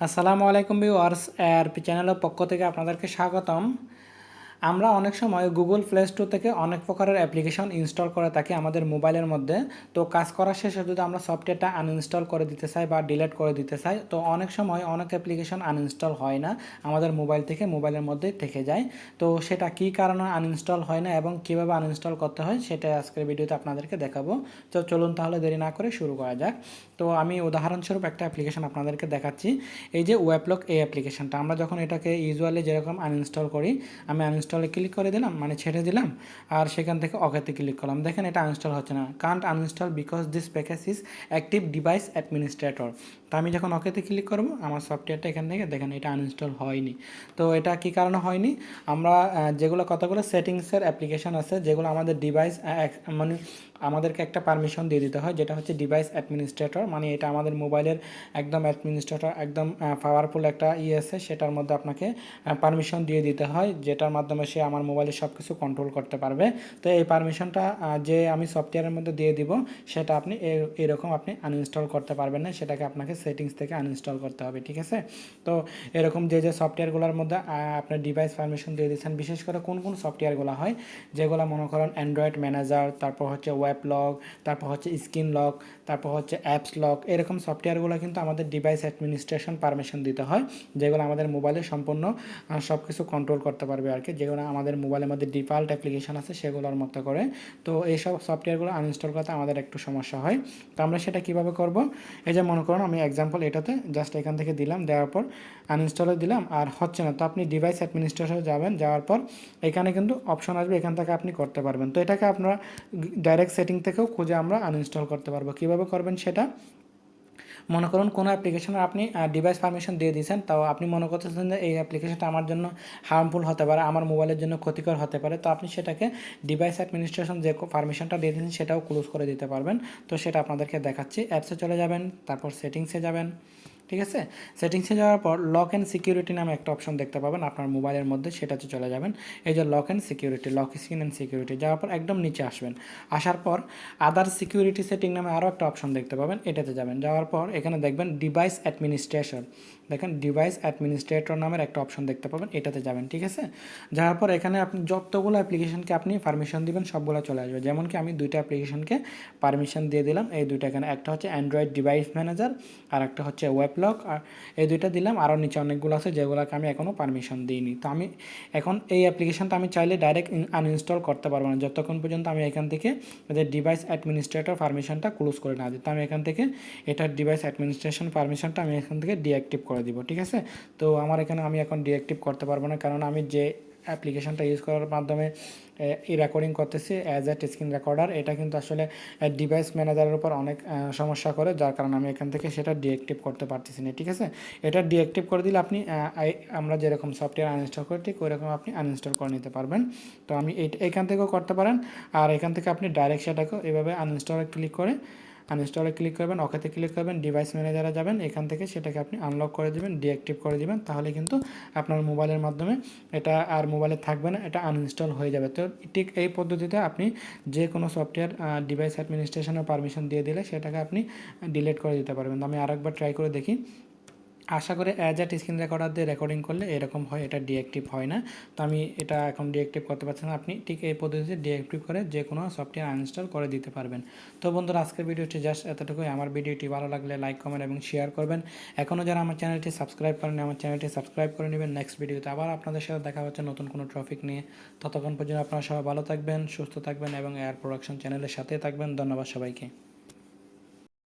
আসসালামু আলাইকুম ভিউয়ার্স এর চ্যানেলের পক্ষ থেকে আপনাদেরকে স্বাগতম। আমরা অনেক সময় গুগল প্লে স্টোর থেকে অনেক প্রকারের অ্যাপ্লিকেশন ইনস্টল করে থাকি আমাদের মোবাইলের মধ্যে। তো কাজ করার শেষে যদি আমরা সফটওয়্যারটা আনইনস্টল করে দিতে চাই বা ডিলেট করে দিতে চাই, তো অনেক সময় অনেক অ্যাপ্লিকেশন আনইনস্টল হয় না, আমাদের মোবাইল থেকে মোবাইলের মধ্যে থেকে যায়। তো সেটা কী কারণে আনইনস্টল হয় না এবং কীভাবে আনইনস্টল করতে হয় সেটা আজকের ভিডিওতে আপনাদেরকে দেখাবো। তো চলুন তাহলে দেরি না করে শুরু করা যাক। তো আমি উদাহরণস্বরূপ একটা অ্যাপ্লিকেশন আপনাদেরকে দেখাচ্ছি। এই যে ওয়েবলক এই অ্যাপ্লিকেশনটা আমরা যখন এটাকে ইউজুয়ালি যেরকম আনইনস্টল করি, আমি আনইনস্টলে ক্লিক করে দিলাম মানে ছেড়ে দিলাম, আর সেখান থেকে অকেতে ক্লিক করলাম। দেখেন এটা আনইনস্টল হচ্ছে না। Can't uninstall because this package is active device administrator তো আমি যখন ওকেতে ক্লিক করব, আমার সফটওয়্যারটা এখান থেকে দেখেন এটা আনইনস্টল হয়নি। তো এটা কী কারণে হয়নি? আমরা যেগুলো কতগুলো সেটিংসের অ্যাপ্লিকেশান আছে, যেগুলো আমাদের ডিভাইস মানে আমাদেরকে একটা পারমিশন দিয়ে দিতে হয়, যেটা হচ্ছে ডিভাইস অ্যাডমিনিস্ট্রেটর মানে এটা আমাদের মোবাইলের একদম অ্যাডমিনিস্ট্রেটর একদম পাওয়ারফুল একটা ই আছে, সেটার মধ্যে আপনাকে পারমিশন দিয়ে দিতে হয়, যেটার মাধ্যমে সে আমার মোবাইলে সব কিছু কন্ট্রোল করতে পারবে। তো এই পারমিশনটা যে আমি সফটওয়্যারের মধ্যে দিয়ে দিব, সেটা আপনি এরকম আপনি আনইনস্টল করতে পারবেন না, সেটাকে আপনাকে সেটিংস থেকে আনইনস্টল করতে হবে, ঠিক আছে? তো এরকম যে যে সফটওয়্যারগুলোর মধ্যে আপনার ডিভাইস পারমিশন দিয়ে দিচ্ছেন, বিশেষ করে কোন কোন সফটওয়্যারগুলো হয়, যেগুলো মনে করেন অ্যান্ড্রয়েড ম্যানেজার তারপর হচ্ছে ওয়েব লক তারপর হচ্ছে স্ক্রিন লক তারপর হচ্ছে অ্যাপস লক এরকম সফটওয়্যারগুলো কিন্তু আমাদের ডিভাইস অ্যাডমিনিস্ট্রেশন পারমিশন দিতে হয়, যেগুলো আমাদের মোবাইলে সম্পূর্ণ সব কিছু কন্ট্রোল করতে পারবে আর কি, যেগুলো আমাদের মোবাইলের মধ্যে ডিফল্ট অ্যাপ্লিকেশন আছে সেগুলোর মতো করে। তো এইসব সফটওয়্যারগুলো আনইনস্টল করতে আমাদের একটু সমস্যা হয়। তো আমরা সেটা কীভাবে করব? এই যে মনে করুন আমি এক্সাম্পল এটাতে জাস্ট এখান থেকে দিলাম, দেওয়ার পর আনইনস্টলে দিলাম আর হচ্ছে না, তো আপনি ডিভাইস অ্যাডমিনিস্ট্রেশনে যাবেন, যাওয়ার পর এখানে কিন্তু অপশন আসবে, এখান থেকে আপনি করতে পারবেন। তো এটাকে আপনারা ডাইরেক্ট সেটিং থেকেও খুঁজে আমরা আনইনস্টল করতে পারব। কীভাবে করবেন সেটা? মনে করুন কোনো অ্যাপ্লিকেশনে আপনি ডিভাইস পারমিশন দিয়ে দিয়েছেন, তাও আপনি মনে করতেছেন যে এই অ্যাপ্লিকেশনটা আমার জন্য হার্মফুল হতে পারে, আমার মোবাইলের জন্য ক্ষতিকর হতে পারে, তো আপনি সেটাকে ডিভাইস অ্যাডমিনিস্ট্রেশন যে পারমিশনটা দিয়ে দিয়েছেন সেটাও ক্লোজ করে দিতে পারবেন। তো সেটা আপনাদেরকে দেখাচ্ছি। অ্যাপসে চলে যাবেন, তারপর সেটিংসে যাবেন। ঠিক আছে? সেটিংসে যাওয়ার পর লক অ্যান্ড সিকিউরিটি নামে একটা অপশন দেখতে পাবেন আপনার মোবাইলের মধ্যে সেটাতে চলে যাবেন। এই যে lock and security lock screen and security যাওয়ার পর একদম নিচে আসবেন। আসার পর আদার সিকিউরিটি সেটিং নামে আরও একটা অপশন দেখতে পাবেন, এটাতে যাবেন। যাওয়ার পর এখানে দেখবেন ডিভাইস অ্যাডমিনিস্ট্রেশন দেখেন ডিভাইস অ্যাডমিনিস্ট্রেটর নামের একটা অপশন দেখতে পাবেন, এটাতে যাবেন, ঠিক আছে? যাওয়ার পর এখানে আপনি যতগুলো অ্যাপ্লিকেশনকে আপনি পারমিশন দিবেন, সবগুলো চলে আসবে। যেমন কি আমি দুইটা অ্যাপ্লিকেশনকে পারমিশন দিয়ে দিলাম, এই দুইটা এখানে, একটা হচ্ছে অ্যান্ড্রয়েড ডিভাইস ম্যানেজার আর একটা হচ্ছে ওয়েবলক আর এই দুইটা দিলাম আরও নিচে অনেকগুলো আছে যেগুলোকে আমি এখনও পারমিশন দিইনি। তো আমি এখন এই অ্যাপ্লিকেশনটা আমি চাইলে ডাইরেক্ট আনইনস্টল করতে পারব না। যতক্ষণ পর্যন্ত আমি এখান থেকে যে ডিভাইস অ্যাডমিনিস্ট্রেটর পারমিশনটা ক্লোজ করে না দিই, তো আমি এখান থেকে এটার ডিভাইস অ্যাডমিনিস্ট্রেশন পারমিশনটা আমি এখান থেকে ডিঅ্যাক্টিভ করে দিব, ঠিক আছে? তো আমার এখানে আমি এখন ডিঅ্যাক্টিভ করতে পারব না, কারণ আমি যে অ্যাপ্লিকেশনটা ইউজ করার মাধ্যমে এই রেকর্ডিং করতেছি অ্যাজ এ স্ক্রিন রেকর্ডার এটা কিন্তু আসলে ডিভাইস ম্যানেজারের উপর অনেক সমস্যা করে, যার কারণে আমি এখান থেকে সেটা ডিঅ্যাক্টিভ করতে পারতেছি না, ঠিক আছে? এটা ডিঅ্যাক্টিভ করে দিলে আপনি আমরা যেরকম সফটওয়্যার আনইনস্টল করি, ঠিক ওইরকম আপনি আনইনস্টল করে নিতে পারবেন। তো আমি এখান থেকেও করতে পারেন, আর এখান থেকে আপনি ডাইরেক্ট সেটাকেও এভাবে আনইনস্টলে ক্লিক করে আনইনস্টলে ক্লিক করবেন ওকেতে ক্লিক করবেন ডিভাইস ম্যানেজারে যাবেন, এখান থেকে সেটাকে আপনি আনলক করে দেবেন ডিঅ্যাক্টিভ করে দেবেন, তাহলে কিন্তু আপনার মোবাইলের মাধ্যমে এটা আর মোবাইলে থাকবে না, এটা আনইনস্টল হয়ে যাবে। তো ঠিক এই পদ্ধতিতে আপনি যে কোনো সফটওয়্যার ডিভাইস অ্যাডমিনিস্ট্রেশনের পারমিশন দিয়ে দিলে সেটাকে আপনি ডিলিট করে দিতে পারবেন। আমি আরেকবার ট্রাই করে দেখি আশা করে অ্যাজ অ্যাট স্ক্রিন রেকর্ডার দিয়ে রেকর্ডিং করলে এরকম হয়, এটা ডিঅ্যাক্টিভ হয় না। তো আমি এটা এখন ডিঅ্যাক্টিভ করতে পারছি না। আপনি ঠিক এই পদ্ধতিতে ডিঅ্যাক্টিভ করে যে কোনো সফটওয়্যার আনইনস্টল করে দিতে পারবেন। তো বন্ধুরা, আজকের ভিডিওটি জাস্ট এতটুকুই। আমার ভিডিওটি ভালো লাগলে লাইক কমেন্ট এবং শেয়ার করবেন। এখনও যারা আমার চ্যানেলটি সাবস্ক্রাইব করেন আমার চ্যানেলটি সাবস্ক্রাইব করে নেবেন। নেক্সট ভিডিওতে আবার আপনাদের সাথে দেখা হচ্ছে নতুন কোনো টপিক নিয়ে। ততক্ষণ পর্যন্ত আপনারা সবাই ভালো থাকবেন, সুস্থ থাকবেন এবং এয়ার প্রোডাকশন চ্যানেলের সাথে থাকবেন। ধন্যবাদ সবাইকে।